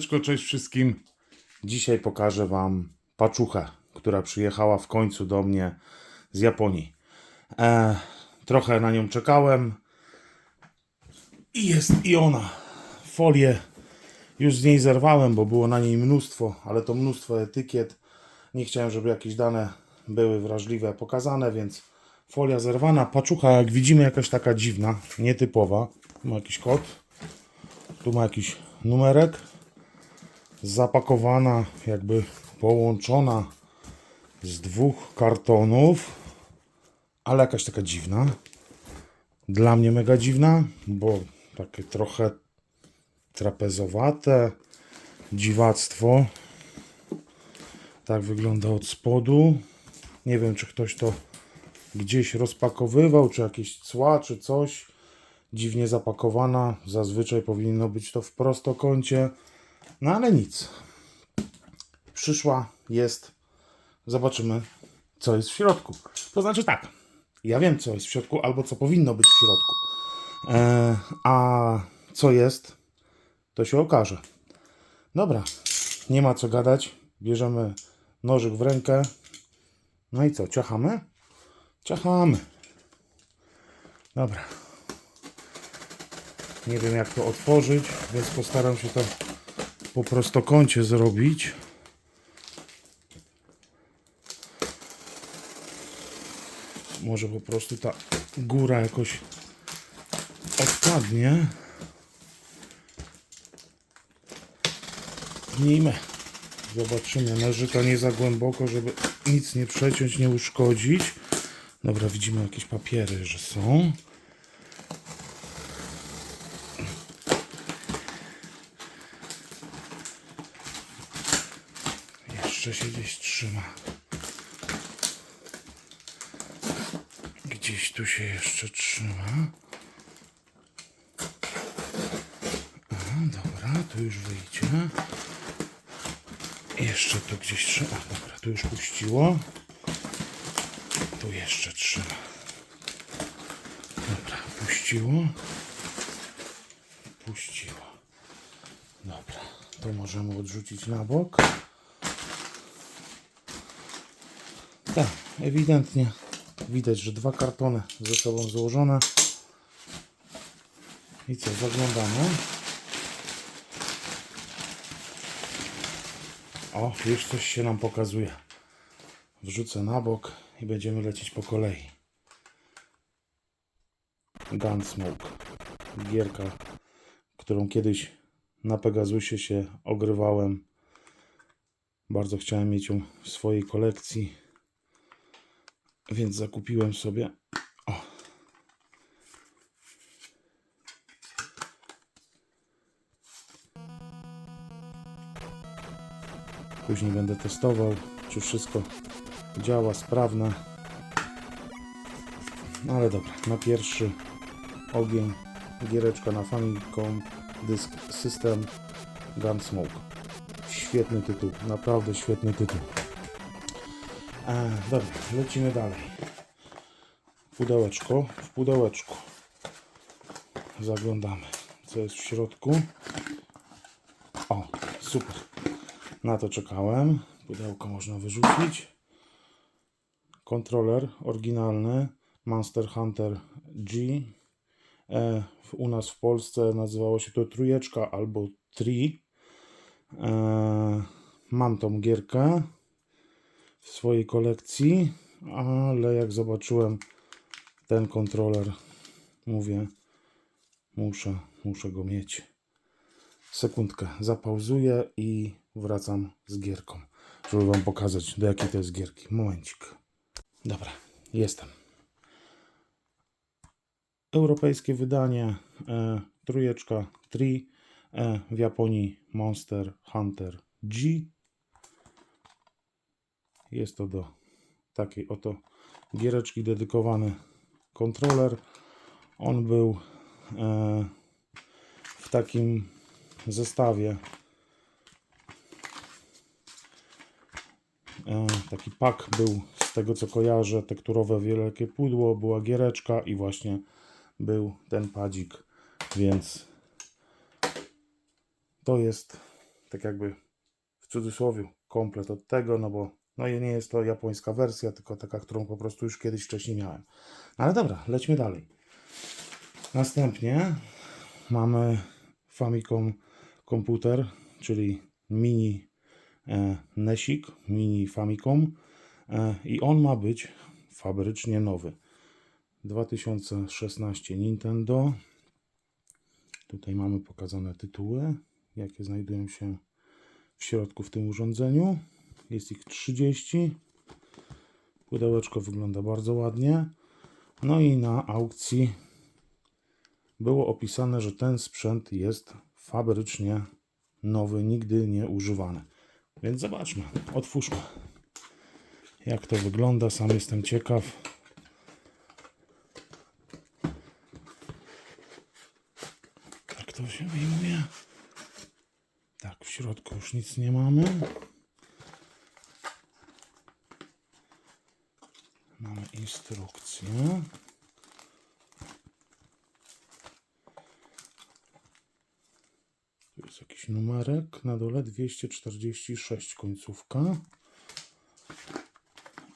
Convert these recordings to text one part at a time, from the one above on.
Cześć wszystkim. Dzisiaj pokażę Wam paczuchę, która przyjechała w końcu do mnie z Japonii. E, trochę na nią czekałem i jest i ona. Folię już z niej zerwałem, bo było na niej mnóstwo, ale to mnóstwo etykiet. Nie chciałem, żeby jakieś dane były wrażliwe pokazane, więc folia zerwana. Paczucha, jak widzimy, jakaś taka dziwna, nietypowa. Tu ma jakiś kod, tu ma jakiś numerek. Zapakowana, jakby połączona z dwóch kartonów, ale jakaś taka dziwna. Dla mnie mega dziwna, bo takie trochę trapezowate dziwactwo. Tak wygląda od spodu. Nie wiem, czy ktoś to gdzieś rozpakowywał, czy jakieś cła, czy coś. Dziwnie zapakowana. Zazwyczaj powinno być to w prostokącie. No ale nic. Przyszła, jest. Zobaczymy, co jest w środku. To znaczy tak. Ja wiem, co jest w środku, albo co powinno być w środku. E, a co jest, to się okaże. Dobra, nie ma co gadać. Bierzemy nożyk w rękę. No i co, ciachamy? Ciachamy. Dobra. Nie wiem jak to otworzyć, więc postaram się to po prostokącie zrobić. Może po prostu ta góra jakoś odpadnie. Pchnijmy. Zobaczymy. Nożyka nie za głęboko, żeby nic nie przeciąć, nie uszkodzić. Dobra, widzimy jakieś papiery, że są. Jeszcze się gdzieś trzyma. Gdzieś tu się jeszcze trzyma. Aha, dobra, tu już wyjdzie. Jeszcze tu gdzieś trzyma. A, dobra, tu już puściło. Tu jeszcze trzyma. Dobra, puściło. Puściło. Dobra, to możemy odrzucić na bok. Tak, ewidentnie widać, że dwa kartony ze sobą złożone. I co, zaglądamy. O, już coś się nam pokazuje. Wrzucę na bok i będziemy lecieć po kolei. Gunsmoke. Gierka, którą kiedyś na Pegasusie się ogrywałem. Bardzo chciałem mieć ją w swojej kolekcji. Więc zakupiłem sobie. O. Później będę testował, czy wszystko działa sprawne. No ale dobra, na pierwszy ogień giereczka na Famicom Disk System Gunsmoke. Świetny tytuł, naprawdę świetny tytuł. E, dobra, lecimy dalej. Pudełeczko, w pudełeczku. Zaglądamy, co jest w środku. O, super. Na to czekałem. Pudełko można wyrzucić. Kontroler oryginalny Monster Hunter G. E, u nas w Polsce nazywało się to trójeczka albo tri. E, mam tą gierkę w swojej kolekcji, ale jak zobaczyłem ten kontroler, mówię, muszę, muszę go mieć. Sekundkę, zapauzuję i wracam z gierką, żeby Wam pokazać, do jakiej to jest gierki. Momencik. Dobra, jestem. Europejskie wydanie, e, trójeczka, tri, e, w Japonii Monster Hunter G. Jest to do takiej oto giereczki dedykowany kontroler. On był e, w takim zestawie. E, taki pak był z tego co kojarzę, tekturowe wielkie pudło, była giereczka i właśnie był ten padzik, więc to jest tak jakby w cudzysłowie komplet od tego, no bo no i nie jest to japońska wersja, tylko taka, którą po prostu już kiedyś wcześniej miałem. Ale dobra, lećmy dalej. Następnie mamy Famicom komputer, czyli mini e, Nesik, mini Famicom e, i on ma być fabrycznie nowy. 2016 Nintendo. Tutaj mamy pokazane tytuły, jakie znajdują się w środku w tym urządzeniu. Jest ich 30. Pudełeczko wygląda bardzo ładnie. No i na aukcji było opisane, że ten sprzęt jest fabrycznie nowy, nigdy nie używany. Więc zobaczmy, otwórzmy. Jak to wygląda, sam jestem ciekaw. Jak to się wyjmuje? Tak, w środku już nic nie mamy. Mamy instrukcję. Tu jest jakiś numerek na dole 246 końcówka.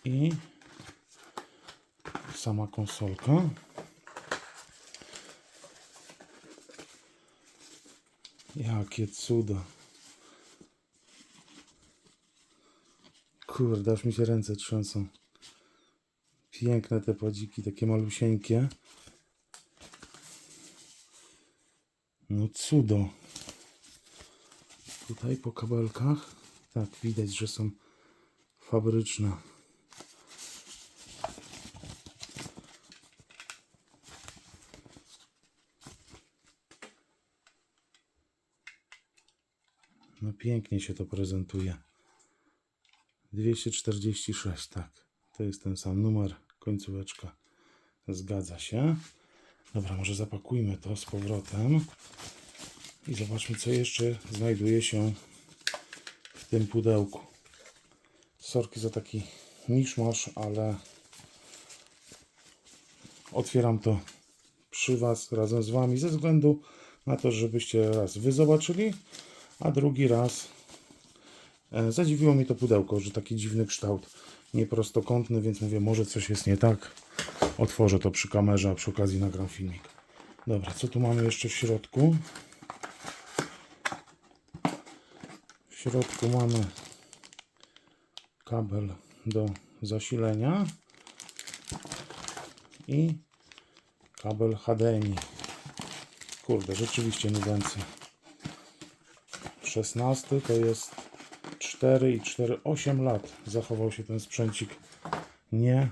I sama konsolka. Jakie cuda. Kurde, aż mi się ręce trzęsą. Piękne te padziki, takie malusieńkie. No cudo. Tutaj po kabelkach. Tak, widać, że są fabryczne. No pięknie się to prezentuje. 246, tak. To jest ten sam numer, końcóweczka. Zgadza się. Dobra, może zapakujmy to z powrotem. I zobaczmy, co jeszcze znajduje się w tym pudełku. Sorki za taki miszmasz, ale otwieram to przy Was razem z Wami ze względu na to, żebyście raz Wy zobaczyli, a drugi raz e, zadziwiło mnie to pudełko, że taki dziwny kształt, nieprostokątny, więc mówię, może coś jest nie tak. Otworzę to przy kamerze, a przy okazji nagram filmik. Dobra, co tu mamy jeszcze w środku? W środku mamy kabel do zasilenia i kabel HDMI. Kurde, rzeczywiście nudency. 16 to jest 4 i 4, 8 lat zachował się ten sprzęcik nie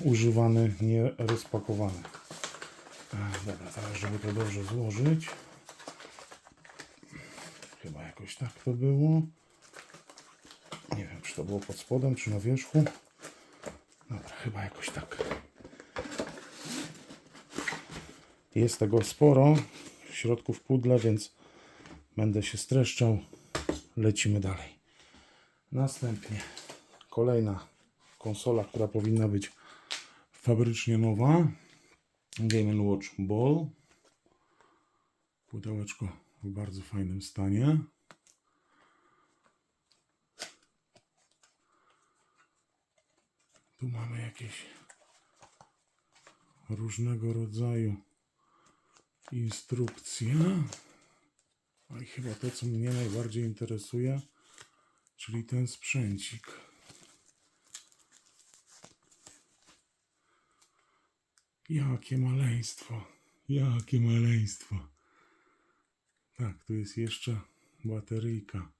używany, nie rozpakowany. Dobra, teraz żeby to dobrze złożyć. Chyba jakoś tak to było. Nie wiem, czy to było pod spodem, czy na wierzchu. Dobra, chyba jakoś tak. Jest tego sporo w środku w pudle, więc będę się streszczał. Lecimy dalej. Następnie kolejna konsola, która powinna być fabrycznie nowa. Game Watch Ball. Pudełeczko w bardzo fajnym stanie. Tu mamy jakieś różnego rodzaju instrukcje. A i chyba to, co mnie najbardziej interesuje, czyli ten sprzęcik. Jakie maleństwo, jakie maleństwo. Tak, tu jest jeszcze bateryjka,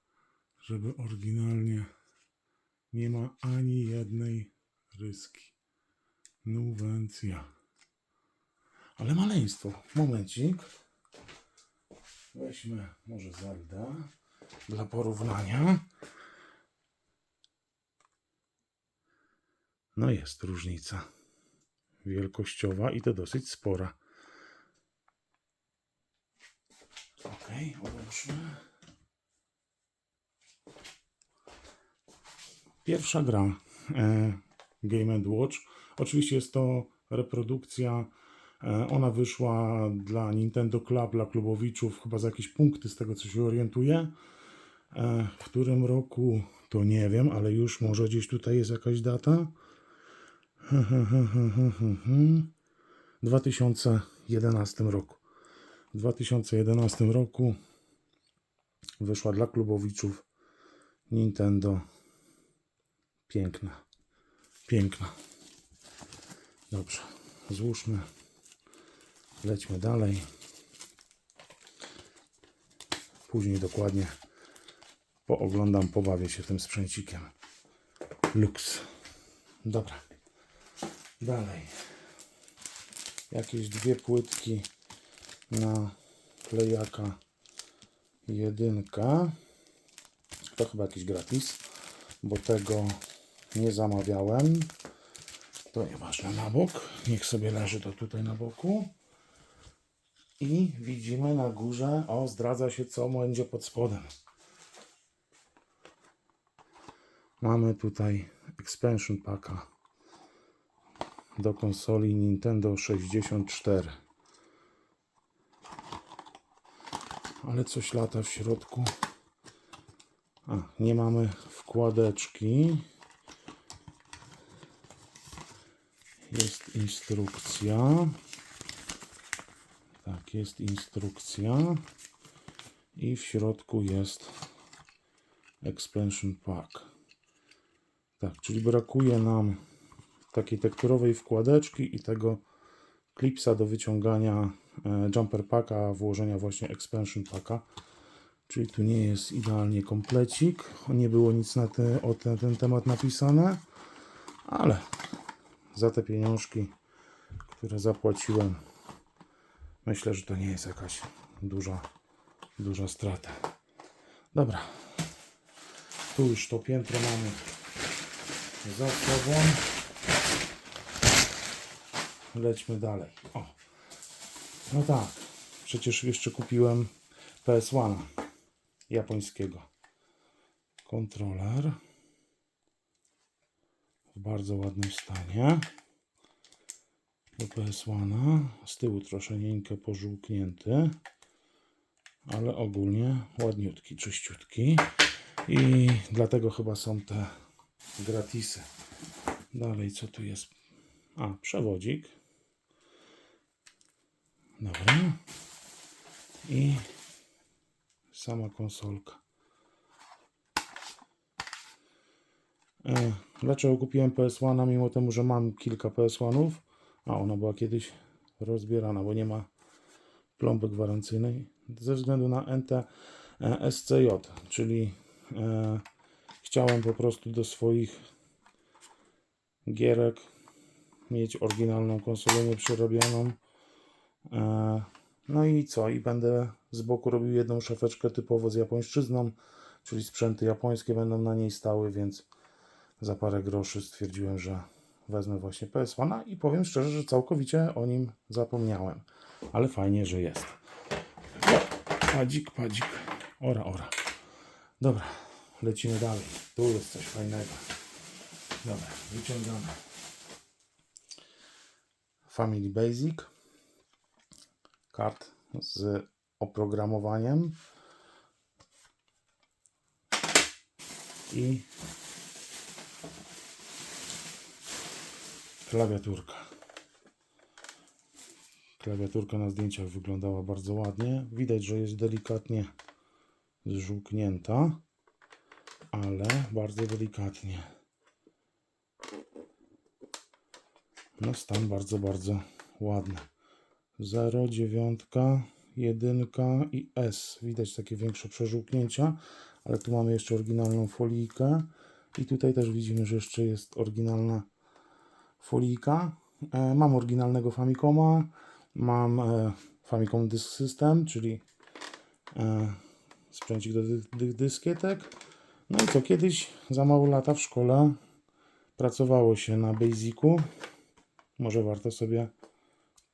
żeby oryginalnie nie ma ani jednej ryski. Nuwencja. Ale maleństwo. Momencik. Weźmy może Zelda dla porównania. No jest różnica wielkościowa i to dosyć spora. Ok, odłóżmy. Pierwsza gra e, Game Watch. Oczywiście jest to reprodukcja. E, ona wyszła dla Nintendo Club, dla klubowiczów, chyba za jakieś punkty, z tego co się orientuję. E, w którym roku to nie wiem, ale już może gdzieś tutaj jest jakaś data. W 2011 roku. W 2011 roku wyszła dla klubowiczów Nintendo. Piękna. Piękna. Dobrze. Złóżmy. Lećmy dalej. Później dokładnie pooglądam, pobawię się tym sprzęcikiem. Lux. Dobra. Dalej. Jakieś dwie płytki na klejaka jedynka. To chyba jakiś gratis, bo tego nie zamawiałem. To nieważne na bok. Niech sobie leży to tutaj na boku. I widzimy na górze, o zdradza się co będzie pod spodem. Mamy tutaj expansion packa do konsoli Nintendo 64. Ale coś lata w środku. A, nie mamy wkładeczki. Jest instrukcja. Tak, jest instrukcja. I w środku jest expansion pack. Tak, czyli brakuje nam takiej tekturowej wkładeczki i tego klipsa do wyciągania e, jumper packa, włożenia właśnie expansion packa. Czyli tu nie jest idealnie komplecik. Nie było nic na te, o ten, ten temat napisane, ale za te pieniążki, które zapłaciłem, myślę, że to nie jest jakaś duża, duża strata. Dobra, tu już to piętro mamy za sobą. Lećmy dalej. O. No tak, przecież jeszcze kupiłem PS1 japońskiego. Kontroler w bardzo ładnym stanie. Do PS1 z tyłu troszeczkę pożółknięty, ale ogólnie ładniutki, czyściutki i dlatego chyba są te gratisy. Dalej, co tu jest? A, przewodzik. Dobra. I sama konsolka. E, dlaczego kupiłem PS1, mimo temu, że mam kilka PS1? A ona była kiedyś rozbierana, bo nie ma plomby gwarancyjnej. Ze względu na NT e, SCJ, czyli e, chciałem po prostu do swoich gierek mieć oryginalną konsolę nieprzerobioną. E, no i co? I będę z boku robił jedną szafeczkę typowo z japońszczyzną, czyli sprzęty japońskie będą na niej stały, więc za parę groszy stwierdziłem, że wezmę właśnie PS1 i powiem szczerze, że całkowicie o nim zapomniałem. Ale fajnie, że jest. Padzik, padzik. Ora, ora. Dobra, lecimy dalej. Tu jest coś fajnego. Dobra, wyciągamy. Family Basic. Kart z oprogramowaniem. I klawiaturka. Klawiaturka na zdjęciach wyglądała bardzo ładnie. Widać, że jest delikatnie zżółknięta, ale bardzo delikatnie. No stan bardzo, bardzo ładny. 0, 9, 1 i S. Widać takie większe przeżółknięcia, ale tu mamy jeszcze oryginalną folijkę. I tutaj też widzimy, że jeszcze jest oryginalna folijka. E, mam oryginalnego Famicoma, mam e, Famicom Disk System, czyli e, sprzęcik do dy dy dyskietek. No i co, kiedyś za mało lata w szkole pracowało się na Basicu. Może warto sobie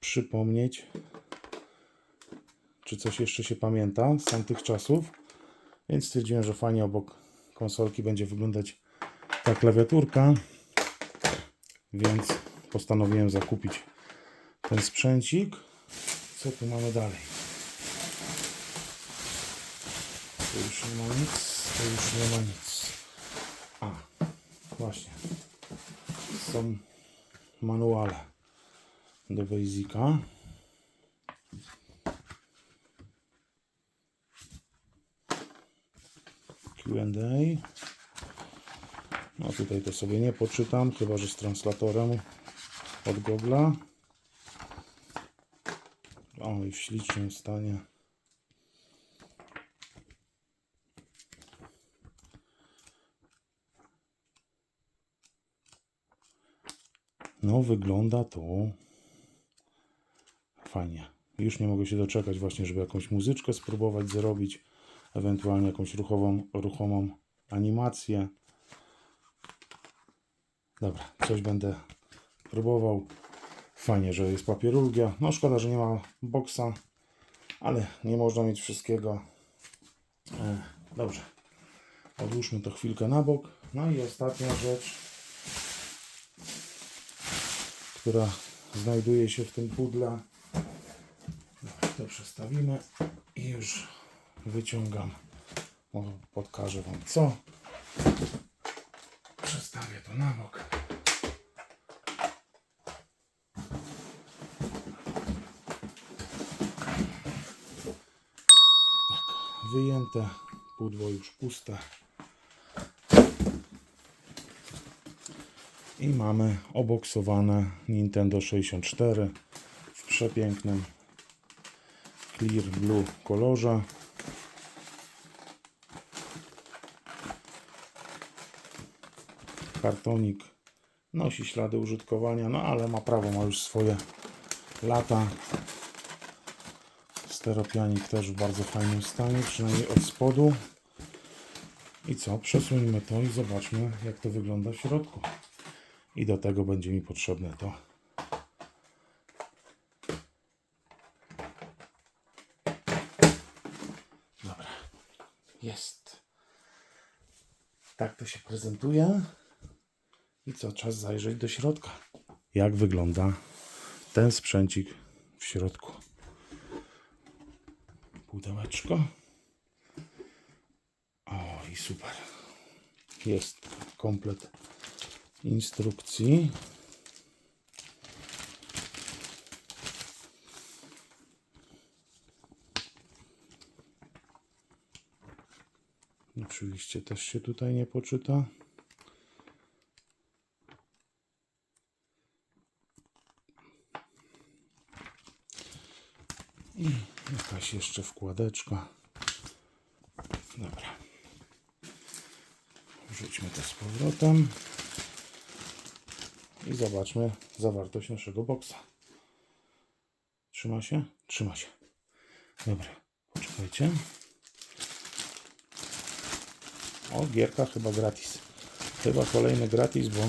przypomnieć, czy coś jeszcze się pamięta z tamtych czasów. Więc stwierdziłem, że fajnie obok konsolki będzie wyglądać ta klawiaturka. Więc postanowiłem zakupić ten sprzęcik. Co tu mamy dalej? Tu już nie ma nic. To już nie ma nic. A, właśnie. Są manuale do Basica. Q&A. No tutaj to sobie nie poczytam, chyba że z translatorem od Google'a. O, i w ślicznym stanie. No, wygląda to fajnie. Już nie mogę się doczekać właśnie, żeby jakąś muzyczkę spróbować zrobić, ewentualnie jakąś ruchową, ruchomą animację. Dobra, coś będę próbował. Fajnie, że jest papierulgia. No szkoda, że nie ma boksa, ale nie można mieć wszystkiego. E, dobrze. Odłóżmy to chwilkę na bok. No i ostatnia rzecz, która znajduje się w tym pudle. To przestawimy i już wyciągam. Może pokażę Wam co. Przestawię to na bok. Tak, wyjęte, pudło już puste. I mamy oboksowane Nintendo 64 w przepięknym clear blue kolorze. Kartonik nosi ślady użytkowania, no ale ma prawo, ma już swoje lata. Steropianik też w bardzo fajnym stanie, przynajmniej od spodu. I co? Przesuńmy to i zobaczmy, jak to wygląda w środku. I do tego będzie mi potrzebne to. Dobra. Jest. Tak to się prezentuje. I co? Czas zajrzeć do środka. Jak wygląda ten sprzęcik w środku. Pudełeczko. O, i super. Jest komplet instrukcji. Oczywiście też się tutaj nie poczyta. I jakaś jeszcze wkładeczka. Dobra. Wrzućmy to z powrotem. I zobaczmy zawartość naszego boksa. Trzyma się? Trzyma się. Dobra, poczekajcie. O, gierka chyba gratis. Chyba kolejny gratis, bo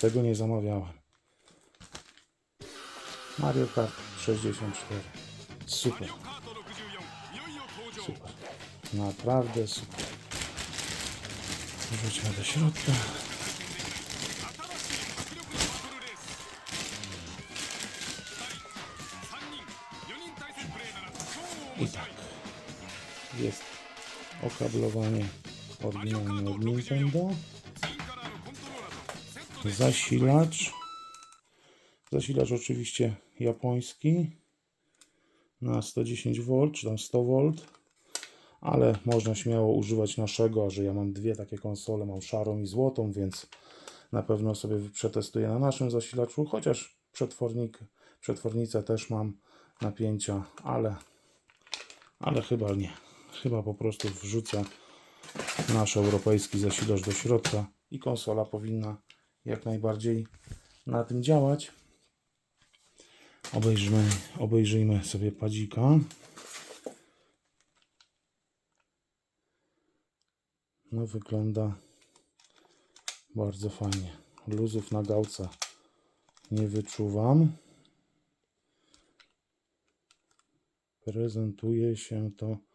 tego nie zamawiałem. Mario Kart 64. Super. Super. Naprawdę super. Wróćmy do środka. Okablowanie oryginalne od Nintendo. Zasilacz. Zasilacz oczywiście japoński na 110 V, czy tam 100 V, ale można śmiało używać naszego, a że ja mam dwie takie konsole, mam szarą i złotą, więc na pewno sobie przetestuję na naszym zasilaczu, chociaż przetwornik, przetwornicę też mam napięcia, ale, ale chyba nie. Chyba po prostu wrzucę nasz europejski zasilacz do środka i konsola powinna jak najbardziej na tym działać. Obejrzymy, obejrzyjmy sobie padzika. No wygląda bardzo fajnie. Luzów na gałce nie wyczuwam. Prezentuje się to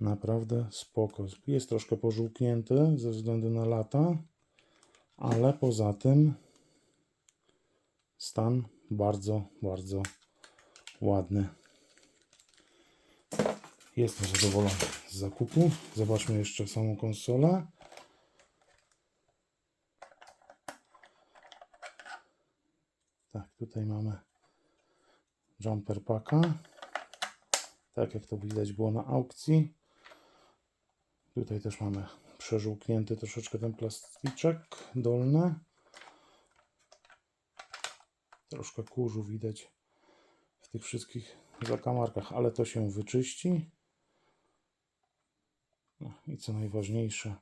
naprawdę spoko. Jest troszkę pożółknięty ze względu na lata, ale poza tym stan bardzo, bardzo ładny. Jestem zadowolony z zakupu. Zobaczmy jeszcze samą konsolę. Tak, tutaj mamy jumper packa. Tak jak to widać było na aukcji. Tutaj też mamy przeżółknięty troszeczkę ten plastyczek dolny. Troszkę kurzu widać w tych wszystkich zakamarkach, ale to się wyczyści. No i co najważniejsze,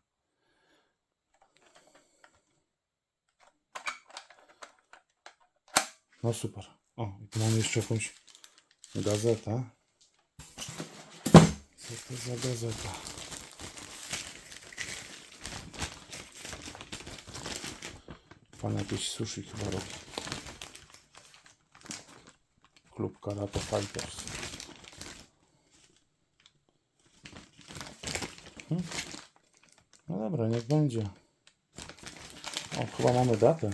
no super. O, tu mam jeszcze jakąś gazetę. Co to za gazeta? Pan jakieś sushi chyba robi. Klub Karate Fighters. Hmm? No dobra, niech będzie. O, chyba mamy datę.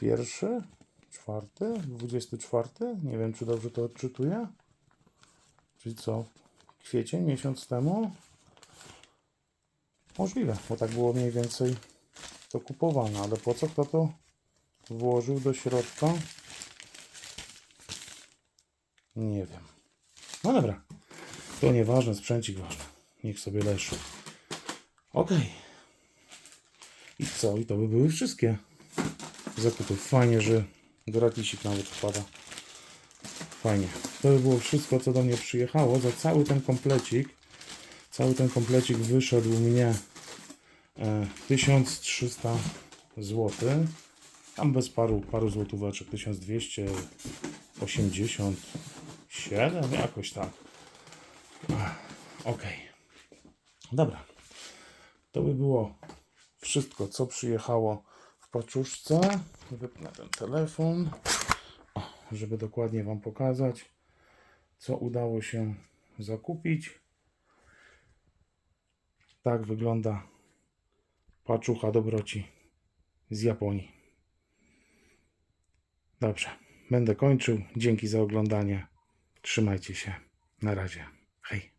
Pierwszy, czwarty, dwudziesty czwarty. Nie wiem, czy dobrze to odczytuję. Czyli co? Kwiecień, miesiąc temu? Możliwe, bo tak było mniej więcej to kupowane, ale po co kto to włożył do środka? Nie wiem. No dobra. To nieważne, sprzęcik ważny. Niech sobie leży. Ok. I co? I to by były wszystkie zakupy. Fajnie, że gratisik nawet wpada. Fajnie. To by było wszystko, co do mnie przyjechało. Za cały ten komplecik, cały ten komplecik wyszedł mnie 1300 zł. Tam bez paru, paru złotóweczek. 1287, jakoś tak. Ok. Dobra. To by było wszystko, co przyjechało w paczuszce. Wypnę ten telefon, żeby dokładnie Wam pokazać, co udało się zakupić. Tak wygląda paczucha dobroci z Japonii. Dobrze, będę kończył. Dzięki za oglądanie. Trzymajcie się. Na razie. Hej.